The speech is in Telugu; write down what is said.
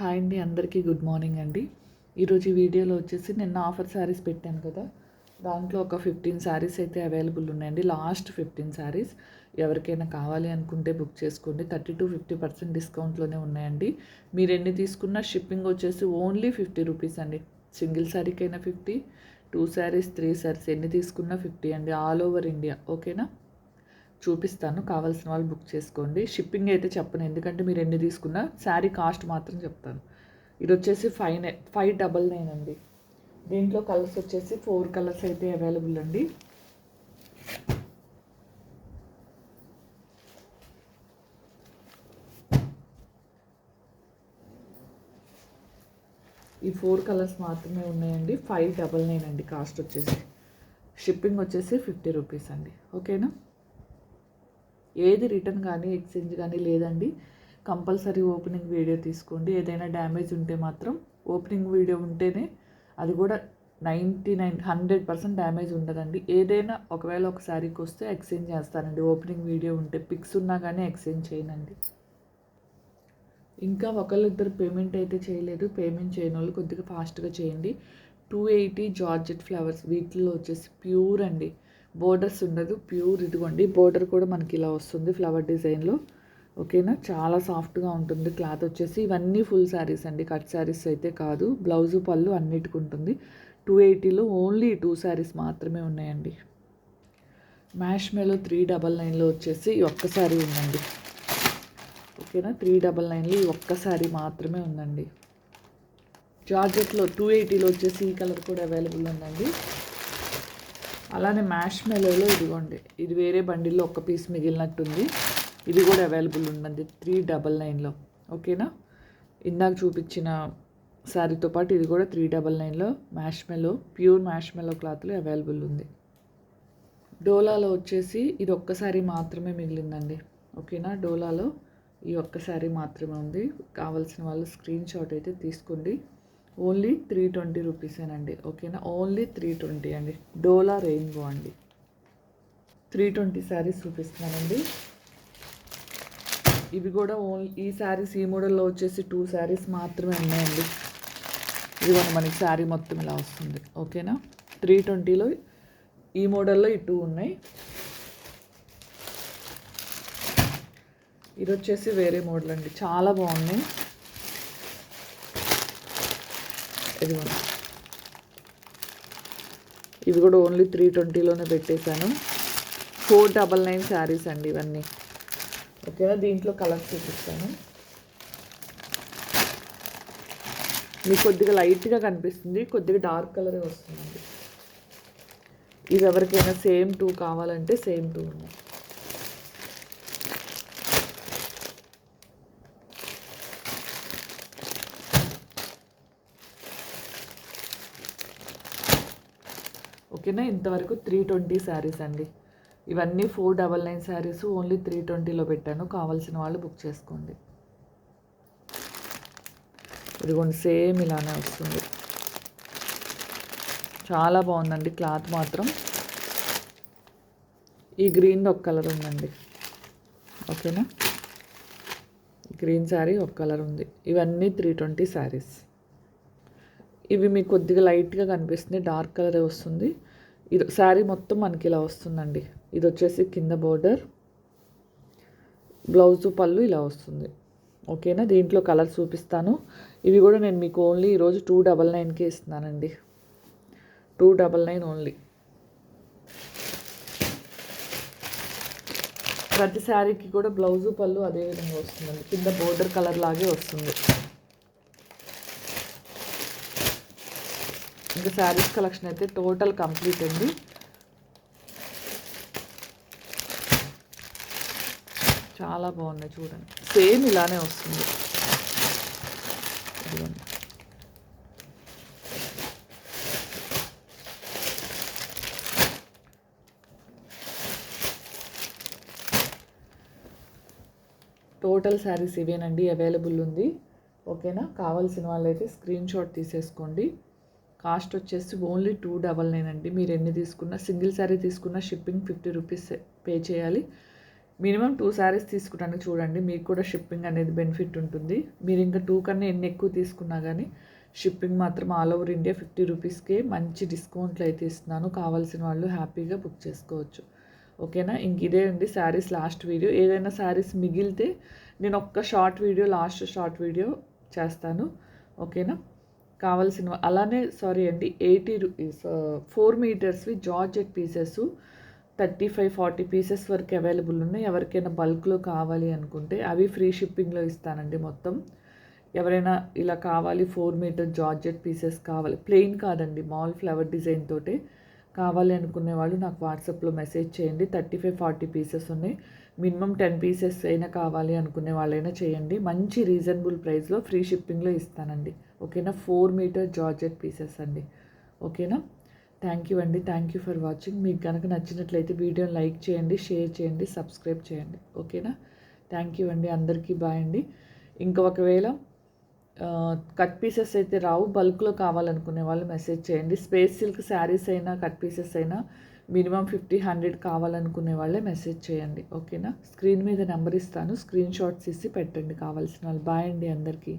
హాయ్ అండి అందరికీ గుడ్ మార్నింగ్ అండి. ఈరోజు ఈ వీడియోలో వచ్చేసి నిన్న ఆఫర్ శారీస్ పెట్టాను కదా. దాంట్లో ఒక ఫిఫ్టీన్ శారీస్ అయితే అవైలబుల్ ఉన్నాయండి. లాస్ట్ ఫిఫ్టీన్ శారీస్ ఎవరికైనా కావాలి అనుకుంటే బుక్ చేసుకోండి. థర్టీ టు ఫిఫ్టీ పర్సెంట్ డిస్కౌంట్లోనే ఉన్నాయండి. మీరు ఎన్ని తీసుకున్న షిప్పింగ్ వచ్చేసి ఓన్లీ ఫిఫ్టీ రూపీస్ అండి. Single శారీకైనా fifty two saris three saris ఎన్ని తీసుకున్నా ఫిఫ్టీ అండి. ఆల్ ఓవర్ ఇండియా ఓకేనా? చూపిస్తాను. కావాల్సిన వాళ్ళు బుక్ చేసుకోండి. షిప్పింగ్ అయితే చెప్పను. ఎందుకంటే మీరు ఎన్ని తీసుకున్నా శారీ కాస్ట్ మాత్రం చెప్తాను. ఇది వచ్చేసి five nine five double nine అండి. దీంట్లో కలర్స్ వచ్చేసి ఫోర్ కలర్స్ అయితే అవైలబుల్ అండి. ఈ ఫోర్ కలర్స్ మాత్రమే ఉన్నాయండి. ఫైవ్ డబల్ నైన్ అండి కాస్ట్ వచ్చేసి. షిప్పింగ్ వచ్చేసి ఫిఫ్టీ రూపీస్ అండి. ఓకేనా? ఏది రిటర్న్ కానీ ఎక్స్చేంజ్ కానీ లేదండి. కంపల్సరీ ఓపెనింగ్ వీడియో తీసుకోండి. ఏదైనా డ్యామేజ్ ఉంటే మాత్రం ఓపెనింగ్ వీడియో ఉంటేనే అది కూడా ninety nine hundred percent damage ఉండదండి. ఏదైనా ఒకవేళ ఒక శారీకి వస్తే ఎక్స్చేంజ్ చేస్తానండి. ఓపెనింగ్ వీడియో ఉంటే పిక్స్ ఉన్నా కానీ ఎక్స్చేంజ్ చేయనండి. ఇంకా ఒకళ్ళిద్దరు పేమెంట్ అయితే చేయలేదు. పేమెంట్ చేయని వాళ్ళు కొద్దిగా ఫాస్ట్గా చేయండి. టూ ఎయిటీ జార్జెట్ ఫ్లవర్స్ వీటిలో వచ్చేసి ప్యూర్ అండి. బోర్డర్స్ ఉండదు ప్యూర్ ఇదిగోండి. బోర్డర్ కూడా మనకి ఇలా వస్తుంది ఫ్లవర్ డిజైన్లో. ఓకేనా? చాలా సాఫ్ట్గా ఉంటుంది క్లాత్ వచ్చేసి. ఇవన్నీ ఫుల్ శారీస్ అండి కట్ శారీస్ అయితే కాదు. బ్లౌజు పళ్ళు అన్నిటికి ఉంటుంది. టూ ఎయిటీలో ఓన్లీ టూ శారీస్ మాత్రమే ఉన్నాయండి. మ్యాష్ మేలో త్రీ డబల్ నైన్లో వచ్చేసి ఈ ఒక్క శారీ ఉందండి. ఓకేనా? త్రీ డబల్ నైన్లో ఈ ఒక్క శారీ మాత్రమే ఉందండి. జార్జెట్లో టూ ఎయిటీలో వచ్చేసి ఈ కలర్ కూడా అవైలబుల్ ఉందండి. అలానే మ్యాష్ మెలోలో ఇదిగోండి ఇది వేరే బండిల్లో ఒక పీస్ మిగిలినట్టుంది. ఇది కూడా అవైలబుల్ ఉందండి త్రీ డబల్ నైన్లో ఓకేనా ఇందాక చూపించిన శారీతో పాటు ఇది కూడా త్రీ డబల్ నైన్లో mash melo pure mash melo క్లాత్లో అవైలబుల్ ఉంది. డోలాలో వచ్చేసి ఇది ఒక్క శారీ మాత్రమే మిగిలిందండి. ఓకేనా డోలాలో ఈ ఒక్క శారీ మాత్రమే ఉంది. కావాల్సిన వాళ్ళు స్క్రీన్ షాట్ అయితే తీసుకోండి. ఓన్లీ త్రీ ట్వంటీ రూపీసేనండి ఓకేనా? ఓన్లీ త్రీ ట్వంటీ అండి డోలా రెయిన్బో అండి. త్రీ ట్వంటీ శారీస్ చూపిస్తున్నానండి. ఇవి కూడా ఓన్లీ ఈ శారీస్ ఈ మోడల్లో వచ్చేసి టూ శారీస్ మాత్రమే ఉన్నాయండి. ఇది కూడా మనకి శారీ మొత్తం ఇలా వస్తుంది ఓకేనా? త్రీ ట్వంటీలో ఈ మోడల్లో ఈ టూ ఉన్నాయి. ఇది వచ్చేసి వేరే మోడల్ అండి చాలా బాగున్నాయి. ఇదిగో. ఇవి కూడా ఓన్లీ త్రీ ట్వంటీలోనే పెట్టేశాను. ఫోర్ డబల్ నైన్ శారీస్ అండి ఇవన్నీ. ఓకేనా? దీంట్లో కలర్స్ చూపిస్తాను. మీకు కొద్దిగా లైట్గా కనిపిస్తుంది. కొద్దిగా డార్క్ కలరే వస్తుందండి ఇది ఎవరికైనా సేమ్ టూ కావాలంటే సేమ్ టూ ఉన్నాయి. ఓకేనా? ఇంతవరకు త్రీ ట్వంటీ శారీస్ అండి. ఇవన్నీ four double nine saris only three ట్వంటీలో పెట్టాను. కావాల్సిన వాళ్ళు బుక్ చేసుకోండి. ఇదిగోండి సేమ్ ఇలానే వస్తుంది. చాలా బాగుందండి క్లాత్ మాత్రం. ఈ గ్రీన్ ఒక కలర్ ఉందండి. ఓకేనా? గ్రీన్ శారీ ఒక కలర్ ఉంది. ఇవన్నీ త్రీ ట్వంటీ శారీస్ ఇవి మీకు కొద్దిగా లైట్గా కనిపిస్తుంది. డార్క్ కలరే వస్తుంది. ఇది శారీ మొత్తం మనకి ఇలా వస్తుందండి. ఇది వచ్చేసి కింద బోర్డర్. బ్లౌజ్ పళ్ళు ఇలా వస్తుంది. ఓకేనా? దీంట్లో కలర్ చూపిస్తాను. ఇవి కూడా నేను మీకు ఓన్లీ ఈరోజు టూ డబల్ నైన్కే ఇస్తున్నానండి. Two double nine only. ప్రతి శారీకి కూడా బ్లౌజు పళ్ళు అదే విధంగా వస్తుందండి. కింద బోర్డర్ కలర్ లాగే వస్తుంది. ఇంకా శారీస్ కలెక్షన్ అయితే టోటల్ కంప్లీట్ అండి. చాలా బాగున్నాయి చూడండి. సేమ్ ఇలానే వస్తుంది. టోటల్ శారీస్ ఇవేనండి అవైలబుల్ ఉంది. ఓకేనా? కావాల్సిన వాళ్ళైతే స్క్రీన్ షాట్ తీసేసుకోండి. కాస్ట్ వచ్చేసి ఓన్లీ టూ డబల్ నైన్ అండి. మీరు ఎన్ని తీసుకున్నా సింగిల్ శారీ తీసుకున్నా షిప్పింగ్ ఫిఫ్టీ రూపీస్ పే చేయాలి. మినిమం టూ శారీస్ తీసుకుంటానికి చూడండి మీకు కూడా షిప్పింగ్ అనేది బెనిఫిట్ ఉంటుంది. మీరు ఇంకా టూ కన్నా ఎన్ని ఎక్కువ తీసుకున్నా కానీ షిప్పింగ్ మాత్రం ఆల్ ఓవర్ ఇండియా ఫిఫ్టీ రూపీస్కే మంచి డిస్కౌంట్లు అయితే ఇస్తున్నాను. కావాల్సిన వాళ్ళు హ్యాపీగా బుక్ చేసుకోవచ్చు. ఓకేనా? ఇంక ఇదే అండి శారీస్ లాస్ట్ వీడియో. ఏదైనా శారీస్ మిగిలితే నేను ఒక్క short video last short video చేస్తాను. ఓకేనా? కావాల్సిన అలానే సారీ అండి eighty rupees four మీటర్స్వి georgette pieces thirty five forty pieces వరకు అవైలబుల్ ఉన్నాయి. ఎవరికైనా బల్క్లో కావాలి అనుకుంటే అవి ఫ్రీ షిప్పింగ్లో ఇస్తానండి మొత్తం. ఎవరైనా ఇలా కావాలి ఫోర్ మీటర్ జార్జెట్ పీసెస్ కావాలి ప్లెయిన్ కాదండి మాల్ ఫ్లవర్ డిజైన్ తోటే కావాలి అనుకునే వాళ్ళు నాకు వాట్సాప్లో మెసేజ్ చేయండి. థర్టీ ఫైవ్ ఫార్టీ పీసెస్ ఉన్నాయి. మినిమం టెన్ పీసెస్ అయినా కావాలి అనుకునే వాళ్ళైనా చేయండి. మంచి రీజనబుల్ ప్రైస్లో ఫ్రీ షిప్పింగ్లో ఇస్తానండి. ఓకేనా? ఫోర్ మీటర్ జార్జెట్ పీసెస్ అండి. ఓకేనా? థ్యాంక్ యూ అండి. థ్యాంక్ యూ ఫర్ వాచింగ్ మీకు కనుక నచ్చినట్లయితే వీడియోని లైక్ చేయండి షేర్ చేయండి సబ్స్క్రైబ్ చేయండి. ఓకేనా? థ్యాంక్ యూ అండి. అందరికీ బాయ్ అండి. ఇంకా ఒకవేళ కట్ పీసెస్ అయితే రావు. బల్క్లో కావాలనుకునే వాళ్ళు మెసేజ్ చేయండి. స్పేస్ సిల్క్ శారీస్ అయినా కట్ పీసెస్ అయినా మినిమం ఫిఫ్టీ హండ్రెడ్ కావాలనుకునే వాళ్ళే మెసేజ్ చేయండి ఓకేనా? స్క్రీన్ మీద నెంబర్ ఇస్తాను స్క్రీన్ షాట్స్ ఇచ్చి పెట్టండి కావాల్సిన వాళ్ళు. బాయ్ అండి అందరికీ.